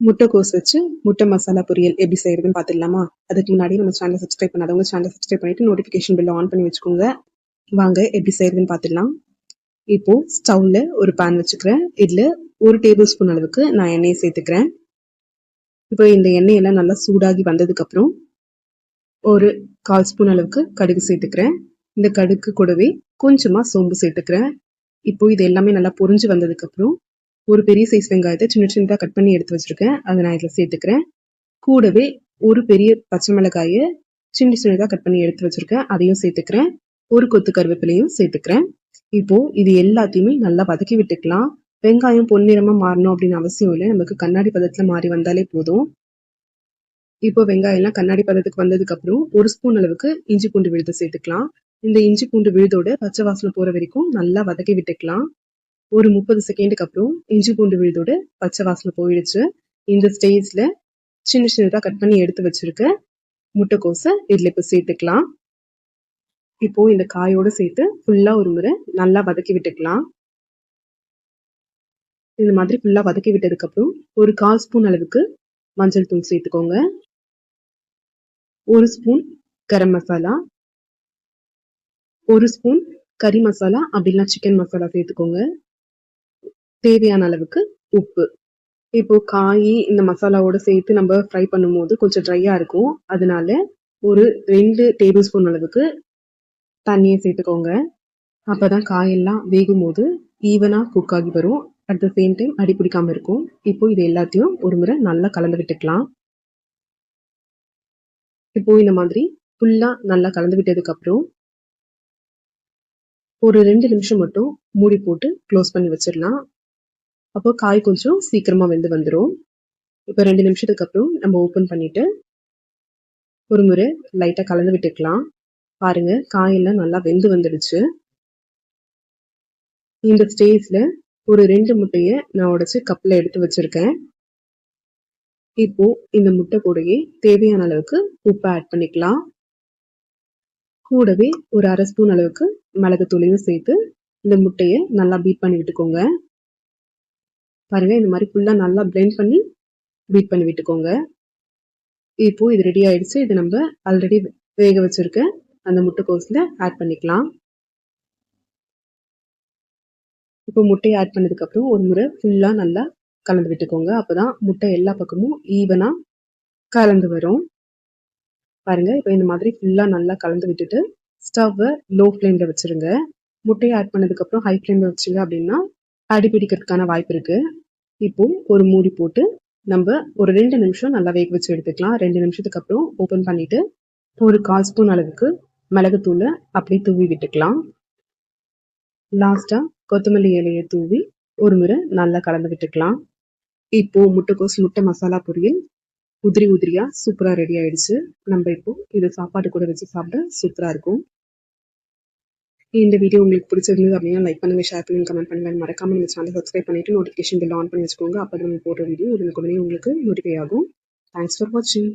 முட்டைக்கோஸ் வச்சு முட்டை மசாலா பொரியல் எப்படி செய்யறதுன்னு பார்த்துடலாமா அதுக்கு முன்னாடி நம்ம சேனலை சப்ஸ்கிரைப் பண்ணாதவங்க சேனலை சப்ஸ்கிரைப் பண்ணிட்டு நோட்டிஃபிகேஷன் பில் ஆன் பண்ணி வச்சுக்கோங்க. வாங்க எப்படி செய்யறதுன்னு பார்த்துடலாம் இப்போ ஸ்டவ்ல ஒரு பேன் வச்சுக்கிறேன். இதில் ஒரு டேபிள் ஸ்பூன் அளவுக்கு நான் எண்ணெயை சேர்த்துக்கிறேன். இப்போ இந்த எண்ணெயெல்லாம் நல்லா சூடாகி வந்ததுக்கப்புறம் ஒரு கால் ஸ்பூன் அளவுக்கு கடுகு சேர்த்துக்கிறேன். இந்த கடுகு கூடவே கொஞ்சமாக சோம்பு சேர்த்துக்கிறேன். இப்போ இது எல்லாமே நல்லா பொரிஞ்சு வந்ததுக்கப்புறம் ஒரு பெரிய சைஸ் வெங்காயத்தை சின்ன சின்னதாக கட் பண்ணி எடுத்து வச்சுருக்கேன். அதை நான் இதில் சேர்த்துக்கிறேன். கூடவே ஒரு பெரிய பச்சை மிளகாயை சின்ன சின்னதாக கட் பண்ணி எடுத்து வச்சிருக்கேன். அதையும் சேர்த்துக்கிறேன். ஒரு கொத்து கருவேப்பிலையும் சேர்த்துக்கிறேன். இப்போது இது எல்லாத்தையுமே நல்லா வதக்கி விட்டுக்கலாம். வெங்காயம் பொன்னிறமாக மாறணும் அப்படின்னு அவசியம் இல்லை. நமக்கு கண்ணாடி பதத்தில் மாறி வந்தாலே போதும். இப்போ வெங்காயம்லாம் கண்ணாடி பதத்துக்கு வந்ததுக்கப்புறம் ஒரு ஸ்பூன் அளவுக்கு இஞ்சி பூண்டு விழுது சேர்த்துக்கலாம். இந்த இஞ்சி பூண்டு விழுதோட பச்சை வாசனை போகிற வரைக்கும் நல்லா வதக்கி விட்டுக்கலாம். ஒரு முப்பது செகண்டுக்கு அப்புறம் இஞ்சி பூண்டு விழுதோட பச்சை வாசனை போயிடுச்சு. இந்த ஸ்டேஜ்ல சின்ன சின்னதாக கட் பண்ணி எடுத்து வச்சிருக்க முட்டைக்கோசை இதில் இப்போ சேர்த்துக்கலாம். இப்போ இந்த காயோட சேர்த்து ஃபுல்லா ஒரு முறை நல்லா வதக்கி விட்டுக்கலாம். இந்த மாதிரி ஃபுல்லா வதக்கி விட்டதுக்கு அப்புறம் ஒரு கால் ஸ்பூன் அளவுக்கு மஞ்சள் தூள் சேர்த்துக்கோங்க. ஒரு ஸ்பூன் கரம் மசாலா. ஒரு ஸ்பூன் கறி மசாலா அப்படின்னா சிக்கன் மசாலா சேர்த்துக்கோங்க. தேவையான அளவுக்கு உப்பு. இப்போ காய் இந்த மசாலாவோட சேர்த்து நம்ம ஃப்ரை பண்ணும்போது கொஞ்சம் ட்ரையாக இருக்கும். அதனால ஒரு ரெண்டு டேபிள் ஸ்பூன் அளவுக்கு தண்ணியை சேர்த்துக்கோங்க. அப்போ தான் காயெல்லாம் வேகும் போது ஈவனாக குக் ஆகி வரும். அட் த சேம் டைம் அடி பிடிக்காம இருக்கும். இப்போ இது எல்லாத்தையும் ஒரு முறை நல்லா கலந்து விட்டுக்கலாம். இப்போ இந்த மாதிரி ஃபுல்லாக நல்லா கலந்து விட்டதுக்கப்புறம் ஒரு ரெண்டு நிமிஷம் மட்டும் மூடி போட்டு க்ளோஸ் பண்ணி வச்சிடலாம். அப்போ காய் கொஞ்சம் சீக்கிரமாக வெந்து வந்துடும் இப்போ ரெண்டு நிமிஷத்துக்கு அப்புறம் நம்ம ஓப்பன் பண்ணிவிட்டு ஒரு முறை லைட்டாக கலந்து விட்டுக்கலாம். பாருங்க காயெல்லாம் நல்லா வெந்து வந்துடுச்சு. இந்த ஸ்டேஜில் ஒரு ரெண்டு முட்டையை நான் உடச்சி கப்பில் எடுத்து வச்சுருக்கேன். இப்போ இந்த முட்டை கூடயே தேவையான அளவுக்கு உப்பை ஆட் பண்ணிக்கலாம். கூடவே ஒரு அரை ஸ்பூன் அளவுக்கு மிளகுத்தூளையும் சேர்த்து இந்த முட்டையை நல்லா பீட் பண்ணி விட்டுக்கோங்க. பாருங்கள் இந்த மாதிரி ஃபுல்லாக நல்லா பிளெண்ட் பண்ணி பீட் பண்ணி விட்டுக்கோங்க. இப்போது இது ரெடி ஆகிடுச்சு இது நம்ம ஆல்ரெடி வேக வச்சிருக்க அந்த முட்டைக்கோஸில் ஆட் பண்ணிக்கலாம். இப்போ முட்டையை ஆட் பண்ணதுக்கப்புறம் ஒரு முறை ஃபுல்லாக நல்லா கலந்து விட்டுக்கோங்க. அப்போ தான் முட்டை எல்லா பக்கமும் ஈவனாக கலந்து வரும். பாருங்கள் இப்போ இந்த மாதிரி ஃபுல்லாக நல்லா கலந்து விட்டுட்டு ஸ்டவ்வை லோ ஃப்ளேமில் வச்சுருங்க. முட்டையை ஆட் பண்ணதுக்கப்புறம் ஹை ஃப்ளேமில் வச்சுங்க அப்படின்னா அடி பிடிக்கிறதுக்கான வாய்ப்பு இருக்குது இப்போ ஒரு மூடி போட்டு நம்ம ஒரு ரெண்டு நிமிஷம் நல்லா வேக வச்சு எடுத்துக்கலாம். ரெண்டு நிமிஷத்துக்கு அப்புறம் ஓப்பன் பண்ணிட்டு ஒரு கால் ஸ்பூன் அளவுக்கு மிளகுத்தூளை அப்படியே தூவி விட்டுக்கலாம். லாஸ்ட்டாக கொத்தமல்லி இலையை தூவி ஒரு முறை நல்லா கலந்து விட்டுக்கலாம். இப்போ முட்டைக்கோஸ் முட்டை மசாலா பொரியல் உதிரி உதிரியா சூப்பரா ரெடி ஆயிடுச்சு. நம்ம இப்போ இது சாப்பாடு கூட வச்சு சாப்பிட சூப்பரா இருக்கும். இந்த வீடியோ உங்களுக்கு பிடிச்சிருந்தது அப்படின்னா லைக் பண்ணுங்கள் ஷேர் பண்ணுங்க கமெண்ட் பண்ணுங்கள் மறக்காம நம்ம சேனல் சப்ஸ்கிரைப் பண்ணிட்டு நோட்டிஃபிகேஷன் பில் ஆன் பண்ணி வச்சுக்கோங்க. அப்போ நம்ம போடுற வீடியோ உடனே உங்களுக்கு நோட்டிஃபை ஆகும். தேங்க்ஸ் ஃபார் வாட்சிங்